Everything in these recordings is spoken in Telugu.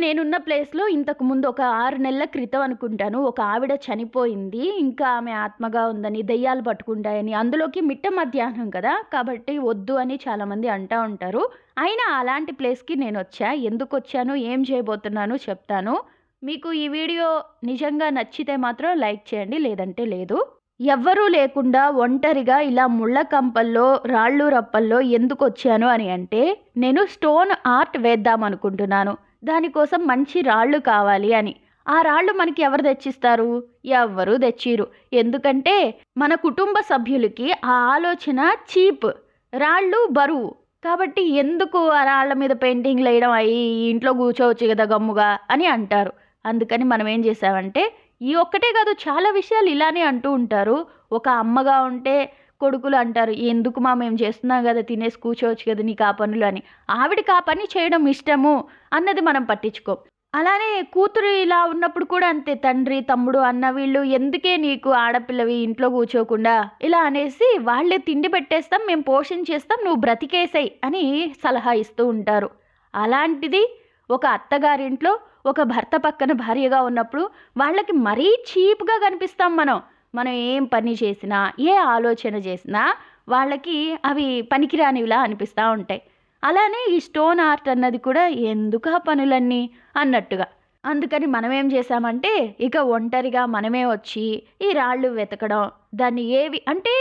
నేనున్న ప్లేస్‌లో ఇంతకు ముందు ఒక ఆరు నెలల క్రితం అనుకుంటాను. ఒక ఆవిడ చనిపోయింది. ఇంకా ఆమె ఆత్మగా ఉందని, దెయ్యాలు పట్టుకుంటాయని, అందులోకి మిట్ట మధ్యాహ్నం కదా! కాబట్టి వద్దు అని చాలామంది అంటా ఉంటారు. అయినా అలాంటి ప్లేస్‌కి నేను వచ్చాను ఎందుకు వచ్చాను ఏం చేయబోతున్నాను చెప్తాను. మీకు ఈ వీడియో నిజంగా నచ్చితే మాత్రం లైక్ చేయండి. లేదంటే లేదు. ఎవ్వరూ లేకుండా ఒంటరిగా ఇలా ముళ్ళ కంపల్లో, రాళ్ళు రప్పల్లో ఎందుకొచ్చాను అని అంటే, నేను స్టోన్ ఆర్ట్ వేద్దాం అనుకుంటున్నాను దానికోసం మంచి రాళ్ళు కావాలి అని. ఆ రాళ్ళు మనకి ఎవరు తెచ్చిస్తారు? ఎవ్వరూ తెచ్చిరు ఎందుకంటే మన కుటుంబ సభ్యులకి ఆ ఆలోచన చీప్. రాళ్ళు బరువు. కాబట్టి ఎందుకు ఆ రాళ్ళ మీద పెయింటింగ్‌లేయడం అయ్యి ఇంట్లో కూర్చోవచ్చు కదా గమ్ముగా అని అంటారు. అందుకని మనం ఏం చేసామంటే, ఈ ఒక్కటే కాదు చాలా విషయాలు ఇలానే అంటూ ఉంటారు. ఒక అమ్మగా ఉంటే కొడుకులు అంటారు, "ఎందుకు మా మేము చేస్తున్నాం కదా! తినేసి కూర్చోవచ్చు కదా! నీకు ఆ పనులు" అని. ఆవిడకి ఆ పని చేయడం ఇష్టము అన్నది మనం పట్టించుకోం. అలానే కూతురు ఇలా ఉన్నప్పుడు కూడా అంతే. తండ్రి, తమ్ముడు, అన్న వీళ్ళు ఎందుకే నీకు ఆడపిల్లవి ఇంట్లో కూర్చోకుండా ఇలా అనేసి వాళ్ళే తిండి పెట్టేస్తాం, మేము పోషించేస్తాం, నువ్వు బ్రతికేసేయ్ అని సలహా ఇస్తూ ఉంటారు. అలాంటిది ఒక అత్తగారింట్లో ఒక భర్త పక్కన భార్యగా ఉన్నప్పుడు వాళ్ళకి మరీ చీప్‌గా కనిపిస్తాం మనం. మనం ఏం పని చేసినా, ఏ ఆలోచన చేసినా వాళ్ళకి అవి పనికిరానివిలా అనిపిస్తా ఉంటాయి. అలానే ఈ స్టోన్ ఆర్ట్ అన్నది కూడా ఎందుకు ఆ పనులన్నీ అన్నట్టుగా. అందుకని మనమేం చేశామంటే, ఇక ఒంటరిగా మనమే వచ్చి ఈ రాళ్ళు వెతకడం, దాన్ని ఏవి అంటే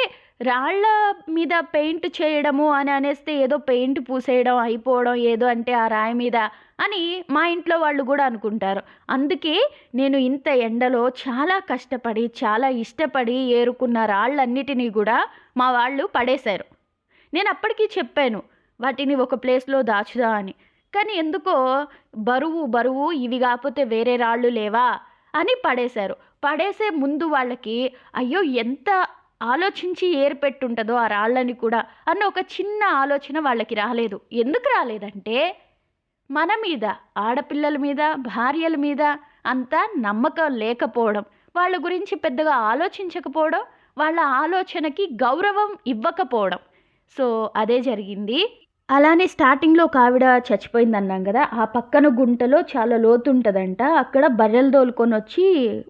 రాళ్ళ మీద పెయింట్ చేయడము అని అనేస్తే ఏదో పెయింట్ పూసేయడం, అయిపోవడం ఏదో అంటే ఆ రాయి మీద అని మా ఇంట్లో వాళ్ళు కూడా అనుకుంటారు. అందుకే నేను ఇంత ఎండలో చాలా కష్టపడి, చాలా ఇష్టపడి ఏరుకున్న రాళ్ళన్నిటిని కూడా మా వాళ్ళు పడేశారు. నేను అప్పటికి చెప్పాను. వాటిని ఒక ప్లేస్‌లో దాచుదాం అని. కానీ ఎందుకో బరువు, బరువు ఇవి కాకపోతే వేరే రాళ్ళు లేవా అని పడేశారు. పడేసే ముందు వాళ్ళకి అయ్యో! ఎంత ఆలోచించి ఏర్పెట్టుంటుందో ఆ రాళ్ళని కూడా అన్న ఒక చిన్న ఆలోచన వాళ్ళకి రాలేదు. ఎందుకు రాలేదంటే, మన మీద, ఆడపిల్లల మీద, భార్యల మీద అంత నమ్మకం లేకపోవడం. వాళ్ళ గురించి పెద్దగా ఆలోచించకపోవడం, వాళ్ళ ఆలోచనకి గౌరవం ఇవ్వకపోవడం. సో, అదే జరిగింది. అలానే స్టార్టింగ్‌లో ఒక ఆవిడ చచ్చిపోయిందన్నాం కదా! ఆ పక్కన గుంటలో చాలా లోతుంటుందంట అక్కడ బర్రెలు తోలుకొని వచ్చి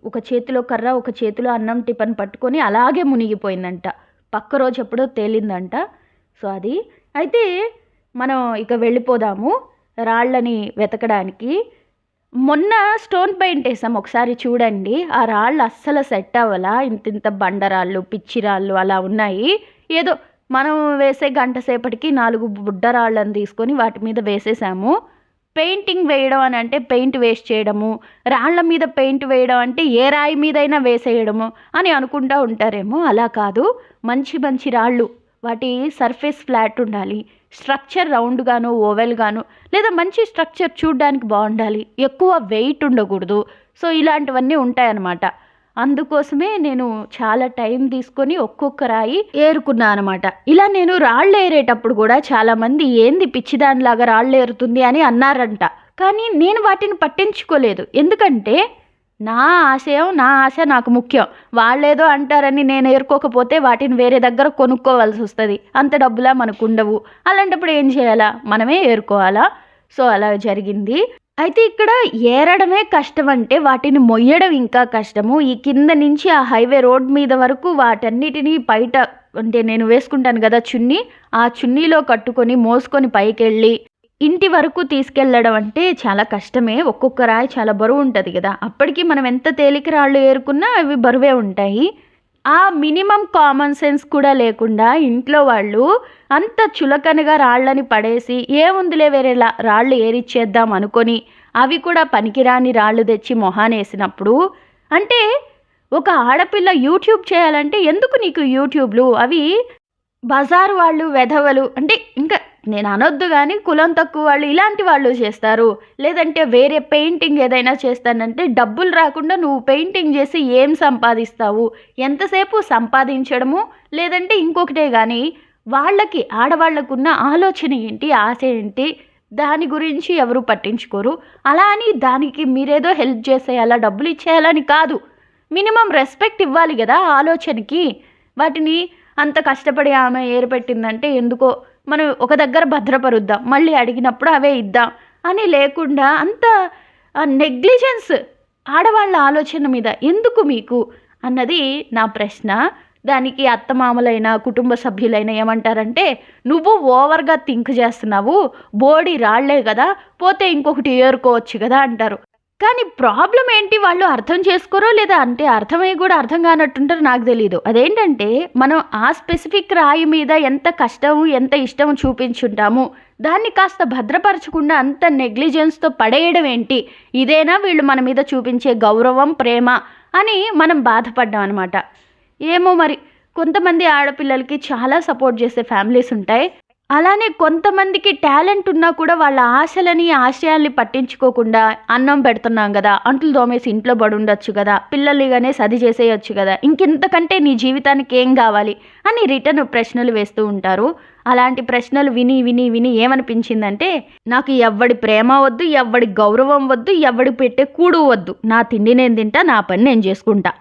ఒక చేతిలో కర్ర, ఒక చేతిలో అన్నం టిఫన్ పట్టుకొని అలాగే మునిగిపోయిందంట. పక్క రోజు ఎప్పుడో తేలిందంట. సో, అది. అయితే మనం ఇక వెళ్ళిపోదాము రాళ్ళని వెతకడానికి. మొన్న స్టోన్ పెయింట్ వేసాం ఒకసారి చూడండి. ఆ రాళ్ళు అస్సలు సెట్ అవ్వాలా ఇంత ఇంత బండరాళ్ళు, పిచ్చి రాళ్ళు అలా ఉన్నాయి. ఏదో మనం వేసే గంట సేపటికి నాలుగు బుడ్డరాళ్ళని తీసుకొని వాటి మీద వేసేసాము. పెయింటింగ్ వేయడం అని అంటే పెయింట్ వేస్ట్ చేయడము, రాళ్ళ మీద పెయింట్ వేయడం అంటే ఏ రాయి మీదైనా వేసేయడము అని అనుకుంటా ఉంటారేమో. అలా కాదు. మంచి మంచి రాళ్ళు. వాటి సర్ఫేస్ ఫ్లాట్ ఉండాలి. స్ట్రక్చర్ రౌండ్‌గాను, ఓవెల్‌గాను లేదా మంచి స్ట్రక్చర్ చూడ్డానికి బాగుండాలి ఎక్కువ వెయిట్ ఉండకూడదు. సో, ఇలాంటివన్నీ ఉంటాయన్నమాట. అందుకోసమే నేను చాలా టైం తీసుకొని ఒక్కొక్క రాయి ఏరుకున్నా అనమాట. ఇలా నేను రాళ్ళు ఏరేటప్పుడు కూడా చాలామంది ఏంది పిచ్చిదానిలాగా రాళ్ళు ఏరుతుంది అని అన్నారంట. కానీ నేను వాటిని పట్టించుకోలేదు. ఎందుకంటే నా ఆశయం, నా ఆశ నాకు ముఖ్యం. వాళ్ళేదో అంటారని నేను ఏరుకోకపోతే వాటిని వేరే దగ్గర కొనుక్కోవాల్సొస్తది. అంత డబ్బులా మనకు ఉండవు అలాంటప్పుడు ఏం చేయాలా? మనమే ఏరుకోవాలా. సో, అలా జరిగింది. అయితే ఇక్కడ ఏరడమే కష్టం అంటే వాటిని మొయ్యడం ఇంకా కష్టము. ఈ కింద నుంచి ఆ హైవే రోడ్ మీద వరకు వాటన్నిటిని బయట అంటే నేను వేసుకుంటాను కదా చున్నీ. ఆ చున్నీలో కట్టుకొని మోసుకొని పైకెళ్ళి ఇంటి వరకు తీసుకెళ్ళడం అంటే చాలా కష్టమే. ఒక్కొక్క రాయి చాలా బరువు ఉంటుంది కదా! అప్పటికి మనం ఎంత తేలిక రాళ్ళు ఏరుకున్నా అవి బరువే ఉంటాయి. ఆ మినిమమ్ కామన్ సెన్స్ కూడా లేకుండా ఇంట్లో వాళ్ళు అంత చులకనగా రాళ్ళని పడేసి ఏముందిలే వేరే రాళ్ళు ఏరిచ్చేద్దాం అనుకొని అవి కూడా పనికిరాని రాళ్ళు తెచ్చి మొహానేసినప్పుడు అంటే ఒక ఆడపిల్ల యూట్యూబ్ చేయాలంటే ఎందుకు నీకు యూట్యూబ్‌లు? అవి బజారు వాళ్ళు, వెధవలు అంటే ఇంకా నేను అనొద్దు కానీ కులం తక్కువ వాళ్ళు ఇలాంటి వాళ్ళు చేస్తారు. లేదంటే వేరే పెయింటింగ్ ఏదైనా చేస్తానంటే డబ్బులు రాకుండా నువ్వు పెయింటింగ్ చేసి ఏం సంపాదిస్తావు? ఎంతసేపు సంపాదించడము లేదంటే ఇంకొకటే కానీ వాళ్ళకి ఆడవాళ్ళకున్న ఆలోచన ఏంటి? ఆశ ఏంటి? దాని గురించి ఎవరు పట్టించుకోరు. అలా అని దానికి మీరేదో హెల్ప్ చేసేయాలా, డబ్బులు ఇచ్చేయాలని కాదు. మినిమం రెస్పెక్ట్ ఇవ్వాలి కదా ఆలోచనకి. వాటిని అంత కష్టపడి ఆమె ఏర్పెట్టిందంటే ఎందుకో మనం ఒక దగ్గర భద్రపరుద్దాం. మళ్ళీ అడిగినప్పుడు అవే ఇద్దాం అని లేకుండా అంత నెగ్లిజెన్స్ ఆడవాళ్ళ ఆలోచన మీద ఎందుకు మీకు అన్నది నా ప్రశ్న దానికి అత్తమామలైన కుటుంబ సభ్యులైన ఏమంటారంటే నువ్వు ఓవర్గా థింక్ చేస్తున్నావు బోడీ రాళ్ళే కదా పోతే ఇంకొకటి ఏరుకోవచ్చు కదా అంటారు కానీ ప్రాబ్లం ఏంటి వాళ్ళు అర్థం చేసుకోరో లేదా అంటే అర్థమై కూడా అర్థం కానట్టుంటారో నాకు తెలియదు అదేంటంటే మనం ఆ స్పెసిఫిక్ రాయి మీద ఎంత కష్టం ఎంత ఇష్టం చూపించుంటాము దాన్ని కాస్త భద్రపరచకుండా అంత నెగ్లిజెన్స్తో పడేయడం ఏంటి? ఇదేనా వీళ్ళు మన మీద చూపించే గౌరవం ప్రేమ అని మనం బాధపడ్డాం అనమాట ఏమో మరి కొంతమంది ఆడపిల్లలకి చాలా సపోర్ట్ చేసే ఫ్యామిలీస్ ఉంటాయి. అలానే కొంతమందికి టాలెంట్ ఉన్నా కూడా వాళ్ళ ఆశలని ఆశయాల్ని పట్టించుకోకుండా అన్నం పెడుతున్నాం కదా అంట్లు దోమేసి ఇంట్లో పడి ఉండొచ్చు కదా పిల్లల్నిగానే సది చేసేయచ్చు కదా ఇంకెంతకంటే నీ జీవితానికి ఏం కావాలి అని రిటర్న్ ప్రశ్నలు వేస్తూ ఉంటారు. అలాంటి ప్రశ్నలు విని విని విని ఏమనిపించిందంటే నాకు ఎవ్వడి ప్రేమ వద్దు ఎవ్వడి గౌరవం వద్దు ఎవ్వడి పెట్టే కూడు వద్దు. నా తిండి నేను తింటా నా పని నేను చేసుకుంటా.